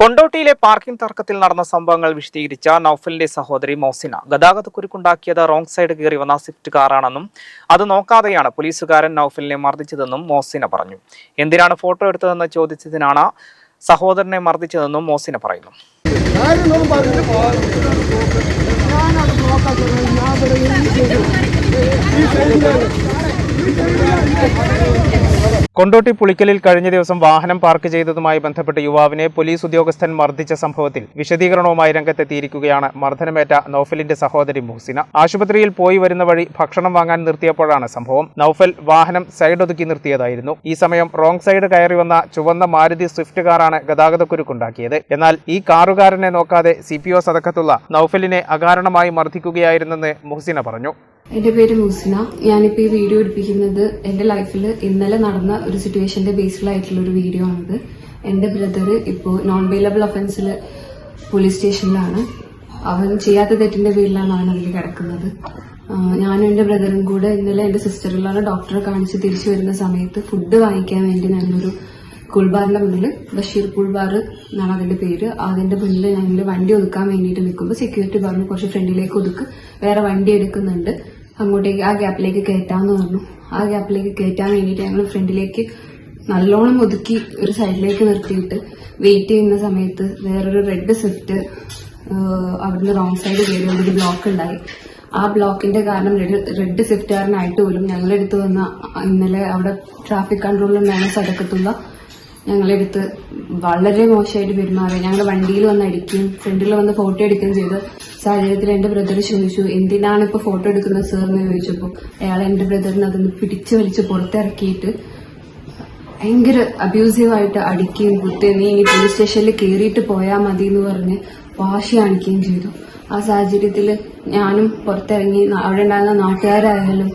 കൊണ്ടോട്ടിയിലെ parking തർക്കത്തിൽ നടന്ന സംഭവങ്ങൾ വിശദീകരിച്ച നൌഫലിന്റെ സഹോദരി മോസിന. ഗതാഗതക്കുരുക്കുണ്ടാക്കിയത് റോങ് സൈഡ് കയറി വന്ന സ്വിഫ്റ്റ് കാറാണെന്നും അത് നോക്കാതെയാണ് പോലീസുകാരൻ നൌഫലിനെ മർദ്ദിച്ചതെന്നും മോസിന പറഞ്ഞു. എന്തിനാണ് ഫോട്ടോ എടുത്തതെന്ന് ചോദിച്ചതിനാണ് സഹോദരനെ മർദ്ദിച്ചതെന്നും മോസിന പറയുന്നു. കൊണ്ടോട്ടി പുളിക്കലിൽ കഴിഞ്ഞ ദിവസം വാഹനം പാർക്ക് ചെയ്തതുമായി ബന്ധപ്പെട്ട് യുവാവിനെ പോലീസ് ഉദ്യോഗസ്ഥൻ മർദ്ദിച്ച സംഭവത്തിൽ വിശദീകരണവുമായി രംഗത്തെത്തിയിരിക്കുകയാണ് മർദ്ദനമേറ്റ നൌഫലിന്റെ സഹോദരി മുഹ്സിന. ആശുപത്രിയിൽ പോയി വരുന്ന വഴി ഭക്ഷണം വാങ്ങാൻ നിർത്തിയപ്പോഴാണ് സംഭവം. നൌഫൽ വാഹനം സൈഡ് ഒതുക്കി നിർത്തിയതായിരുന്നു. ഈ സമയം റോങ് സൈഡ് കയറി വന്ന ചുവന്ന മാരുതി സ്വിഫ്റ്റ് കാറാണ് ഗതാഗതക്കുരുക്കുണ്ടാക്കിയത്. എന്നാൽ ഈ കാറുകാരനെ നോക്കാതെ സി പി ഒ സതക്കത്തുള്ള നൌഫലിനെ അകാരണമായി മർദ്ദിക്കുകയായിരുന്നെന്ന് മുഹ്സിന പറഞ്ഞു. എന്റെ പേര് മുസ്ന ഞാനിപ്പോൾ ഈ വീഡിയോ എടുപ്പിക്കുന്നത് എന്റെ ലൈഫിൽ ഇന്നലെ നടന്ന ഒരു സിറ്റുവേഷന്റെ ബേസിലായിട്ടുള്ള ഒരു വീഡിയോ ആണിത്. എന്റെ ബ്രദർ ഇപ്പോ നോൺ വെയിലബിൾ ഒഫൻസിൽ പോലീസ് സ്റ്റേഷനിലാണ് അവൻ ചെയ്യാത്ത തെറ്റിന്റെ പേരിലാണ് അവൻ അതിൽ കിടക്കുന്നത്. ഞാനും എന്റെ ബ്രദറും കൂടെ ഇന്നലെ എന്റെ സിസ്റ്ററിലാണ് ഡോക്ടറെ കാണിച്ച് തിരിച്ചു വരുന്ന സമയത്ത് ഫുഡ് വാങ്ങിക്കാൻ വേണ്ടി ഞാനൊരു കുൾബാറിന്റെ മുന്നിൽ ബഷീർ കുൾബാർ എന്നാണ് അതിന്റെ പേര്. അതിന്റെ മുന്നിൽ ഞാൻ വണ്ടി ഒതുക്കാൻ വേണ്ടിയിട്ട് നിൽക്കുമ്പോൾ സെക്യൂരിറ്റി പറഞ്ഞു കുറച്ച് ഫ്രണ്ടിലേക്ക് ഒതുക്ക്. വേറെ വണ്ടി എടുക്കുന്നുണ്ട്. അങ്ങോട്ടേക്ക് ആ ഗ്യാപ്പിലേക്ക് കയറ്റാമെന്ന് പറഞ്ഞു. ആ ഗ്യാപ്പിലേക്ക് കയറ്റാൻ വേണ്ടിയിട്ട് ഞങ്ങൾ ഫ്രണ്ടിലേക്ക് നല്ലോണം ഒതുക്കി ഒരു സൈഡിലേക്ക് നിർത്തിയിട്ട് വെയിറ്റ് ചെയ്യുന്ന സമയത്ത് വേറൊരു റെഡ് സ്വിഫ്റ്റ് അവിടുന്ന് റോങ് സൈഡ് കയറി ഒരു ബ്ലോക്ക് ഉണ്ടായി. ആ ബ്ലോക്കിന്റെ കാരണം റെഡ് സ്വിഫ്റ്റുകാരനായിട്ട് പോലും ഞങ്ങളെടുത്ത് വന്ന ഇന്നലെ അവിടെ ട്രാഫിക് കൺട്രോളിൽ നിന്നാണ് സടക്കത്തുള്ള ഞങ്ങളെടുത്ത് വളരെ മോശമായിട്ട് പെരുമാറി. ഞങ്ങൾ വണ്ടിയിൽ വന്ന് അടിക്കുകയും ഫ്രണ്ടിൽ വന്ന് ഫോട്ടോ എടുക്കുകയും ചെയ്ത സാഹചര്യത്തിൽ എന്റെ ബ്രദർ ചോദിച്ചു എന്തിനാണ് ഇപ്പൊ ഫോട്ടോ എടുക്കുന്നത് സർ എന്ന് ചോദിച്ചപ്പോൾ അയാൾ എന്റെ ബ്രദറിനെ അതൊന്ന് പിടിച്ചു വലിച്ച് പുറത്തിറക്കിയിട്ട് ഭയങ്കര അബ്യൂസീവായിട്ട് അടിക്കുകയും കുത്തുകയും നീ ഇനി പോലീസ് സ്റ്റേഷനിൽ കയറിയിട്ട് പോയാൽ മതി എന്ന് പറഞ്ഞ് വാശി കാണിക്കുകയും ചെയ്തു. ആ സാഹചര്യത്തിൽ ഞാനും പുറത്തിറങ്ങി അവിടെ ഉണ്ടായിരുന്ന നാട്ടുകാരായാലും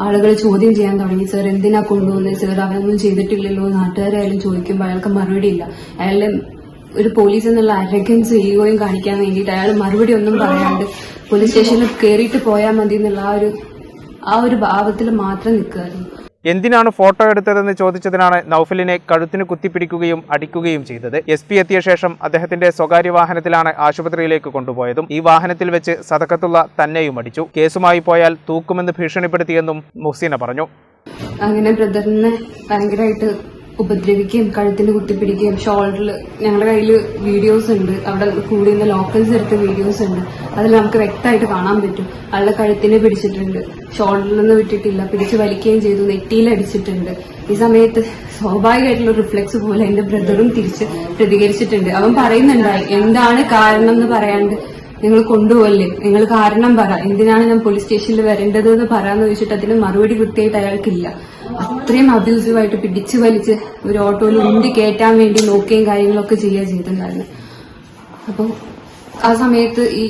ആളുകൾ ചോദ്യം ചെയ്യാൻ തുടങ്ങി. സാർ എന്തിനാ കൊണ്ടുപോകുന്നത് സാർ അവനൊന്നും ചെയ്തിട്ടില്ലല്ലോ. നാട്ടുകാരായാലും ചോദിക്കുമ്പോൾ അയാൾക്ക് മറുപടി ഇല്ല. അയാളുടെ ഒരു പോലീസ് എന്നുള്ള അരഗൻസ് ഈഗോയും കാണിക്കാൻ വേണ്ടിയിട്ട് അയാൾ മറുപടി ഒന്നും പറയാണ്ട് പോലീസ് സ്റ്റേഷനിൽ കയറിയിട്ട് പോയാൽ മതി എന്നുള്ള ആ ഒരു ആ ഒരു ഭാവത്തിൽ മാത്രം നിൽക്കുകയായിരുന്നു. എന്തിനാണ് ഫോട്ടോ എടുത്തതെന്ന് ചോദിച്ചതിനാണ് നൌഫലിനെ കഴുത്തിന് കുത്തിപ്പിടിക്കുകയും അടിക്കുകയും ചെയ്തത്. എസ് പി എത്തിയ ശേഷം അദ്ദേഹത്തിന്റെ സ്വകാര്യ വാഹനത്തിലാണ് ആശുപത്രിയിലേക്ക് കൊണ്ടുപോയതും. ഈ വാഹനത്തിൽ വെച്ച് സദക്കത്തുള്ള തന്നെയും അടിച്ചു. കേസുമായി പോയാൽ തൂക്കുമെന്ന് ഭീഷണിപ്പെടുത്തിയെന്നും മുഹ്സീന പറഞ്ഞു. അങ്ങനെ ബ്രദറിനെ ഭയങ്കരമായിട്ട് ഉപദ്രവിക്കുകയും കഴുത്തിൽ കുത്തിപ്പിടിക്കുകയും ഷോൾഡറിൽ ഞങ്ങളുടെ കയ്യിൽ വീഡിയോസ് ഉണ്ട്. അവിടെ കൂടി നിന്ന് ലോക്കൽസ് എടുത്ത വീഡിയോസ് ഉണ്ട്. അതിൽ നമുക്ക് വ്യക്തമായിട്ട് കാണാൻ പറ്റും. ആളുടെ കഴുത്തിനെ പിടിച്ചിട്ടുണ്ട്. ഷോൾഡറിൽ നിന്ന് വിട്ടിട്ടില്ല. പിടിച്ച് വലിക്കുകയും ചെയ്തു. നെറ്റിയിലടിച്ചിട്ടുണ്ട് ഈ സമയത്ത് സ്വാഭാവികമായിട്ടുള്ള റിഫ്ലക്സ് പോലെ എന്റെ ബ്രദറും തിരിച്ച് പ്രതികരിച്ചിട്ടുണ്ട്. അവൻ പറയുന്നുണ്ടായി എന്താണ് കാരണം എന്ന് പറയാണ്ട് നിങ്ങൾ കൊണ്ടുപോകല്ലേ? നിങ്ങൾ കാരണം പറ. എന്തിനാണ് ഞാൻ പോലീസ് സ്റ്റേഷനിൽ വരേണ്ടത് എന്ന് പറയാന്ന് ചോദിച്ചിട്ട് അതിന് മറുപടി കൃത്യമായിട്ട് അയാൾക്കില്ല. അത്രയും അബ്യൂസീവായിട്ട് പിടിച്ചു വലിച്ച് ഒരു ഓട്ടോയിൽ ഉണ്ടി കയറ്റാൻ വേണ്ടി നോക്കുകയും കാര്യങ്ങളൊക്കെ ചെയ്യുക ചെയ്തിട്ടുണ്ടായിരുന്നു. അപ്പോൾ ആ സമയത്ത് ഈ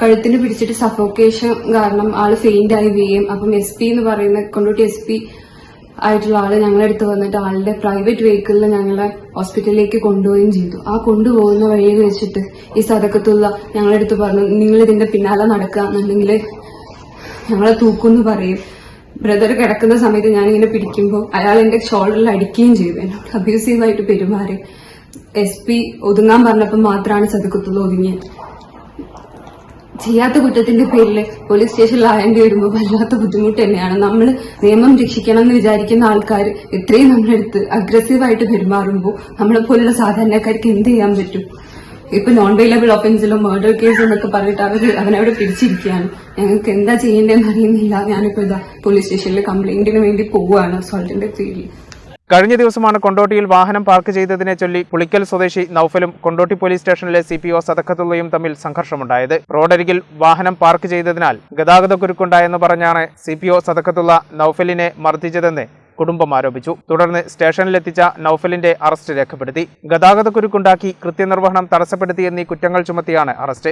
കഴുത്തിന് പിടിച്ചിട്ട് സഫോക്കേഷൻ കാരണം ആൾ ഫെയിന്റ് ആയി വീയും അപ്പം എസ് പി എന്ന് പറയുന്ന കൊണ്ടോട്ടി എസ് പി ആയിട്ടുള്ള ആൾ ഞങ്ങളുടെ അടുത്ത് വന്നിട്ട് ആളുടെ പ്രൈവറ്റ് വെഹിക്കിളിൽ ഞങ്ങളെ ഹോസ്പിറ്റലിലേക്ക് കൊണ്ടുപോവുകയും ചെയ്തു. ആ കൊണ്ടുപോകുന്ന വഴിയിൽ വെച്ചിട്ട് ഈ സതക്കത്തുള്ള ഞങ്ങളുടെ അടുത്ത് പറഞ്ഞു നിങ്ങൾ ഇതിന്റെ പിന്നാലെ നടക്കുക എന്നുണ്ടെങ്കിൽ ഞങ്ങളെ തൂക്കുമെന്ന് പറയും. ബ്രദർ കിടക്കുന്ന സമയത്ത് ഞാനിങ്ങനെ പിടിക്കുമ്പോൾ അയാൾ എന്റെ ഷോൾഡറിൽ അടിക്കുകയും ചെയ്തു. എന്നോട് അബ്യൂസീവായിട്ട് പെരുമാറി. എസ് പി ഒതുങ്ങാൻ പറഞ്ഞപ്പോൾ മാത്രമാണ് ചതുക്കത്തുള്ള ഒതുങ്ങിയത്. ചെയ്യാത്ത കുറ്റത്തിന്റെ പേരിൽ പോലീസ് സ്റ്റേഷനിൽ ആയേണ്ടി വരുമ്പോൾ വല്ലാത്ത ബുദ്ധിമുട്ട് തന്നെയാണ്. നമ്മൾ നിയമം രക്ഷിക്കണം എന്ന് വിചാരിക്കുന്ന ആൾക്കാർ ഇത്രയും നമ്മളെടുത്ത് അഗ്രസീവായിട്ട് പെരുമാറുമ്പോൾ നമ്മളെ പോലുള്ള സാധാരണക്കാർക്ക് എന്ത് ചെയ്യാൻ പറ്റും? ഇപ്പൊ നോൺ വെയിലബിൾ ഒഫൻസിലോ മർഡർ കേസ് എന്നൊക്കെ പറഞ്ഞിട്ട് അവർ അവനവിടെ പിടിച്ചിരിക്കുകയാണ്. ഞങ്ങൾക്ക് എന്താ ചെയ്യേണ്ടതെന്ന് അറിയുന്നില്ല. ഞാനിപ്പോ ഇതാ പോലീസ് സ്റ്റേഷനിൽ കംപ്ലൈന്റിന് വേണ്ടി പോവുകയാണ് അസോൾട്ടിന്റെ പേരിൽ കഴിഞ്ഞ ദിവസമാണ് കൊണ്ടോട്ടിയിൽ വാഹനം പാർക്ക് ചെയ്തതിനെ ചൊല്ലി പുളിക്കൽ സ്വദേശി നൌഫലും കൊണ്ടോട്ടി പോലീസ് സ്റ്റേഷനിലെ സി പി ഒ സദക്കത്തുള്ളയും തമ്മിൽ സംഘർഷമുണ്ടായത്. റോഡരികിൽ വാഹനം പാർക്ക് ചെയ്തതിനാൽ ഗതാഗതക്കുരുക്കുണ്ടായെന്ന് പറഞ്ഞാണ് സി പി ഒ സദക്കത്തുള്ള നൌഫലിനെ മർദ്ദിച്ചതെന്ന് കുടുംബം ആരോപിച്ചു. തുടർന്ന് സ്റ്റേഷനിലെത്തിച്ച നൌഫലിന്റെ അറസ്റ്റ് രേഖപ്പെടുത്തി. ഗതാഗതക്കുരുക്കുണ്ടാക്കി കൃത്യനിർവഹണം തടസ്സപ്പെടുത്തി എന്നീ കുറ്റങ്ങൾ ചുമത്തിയാണ് അറസ്റ്റ്.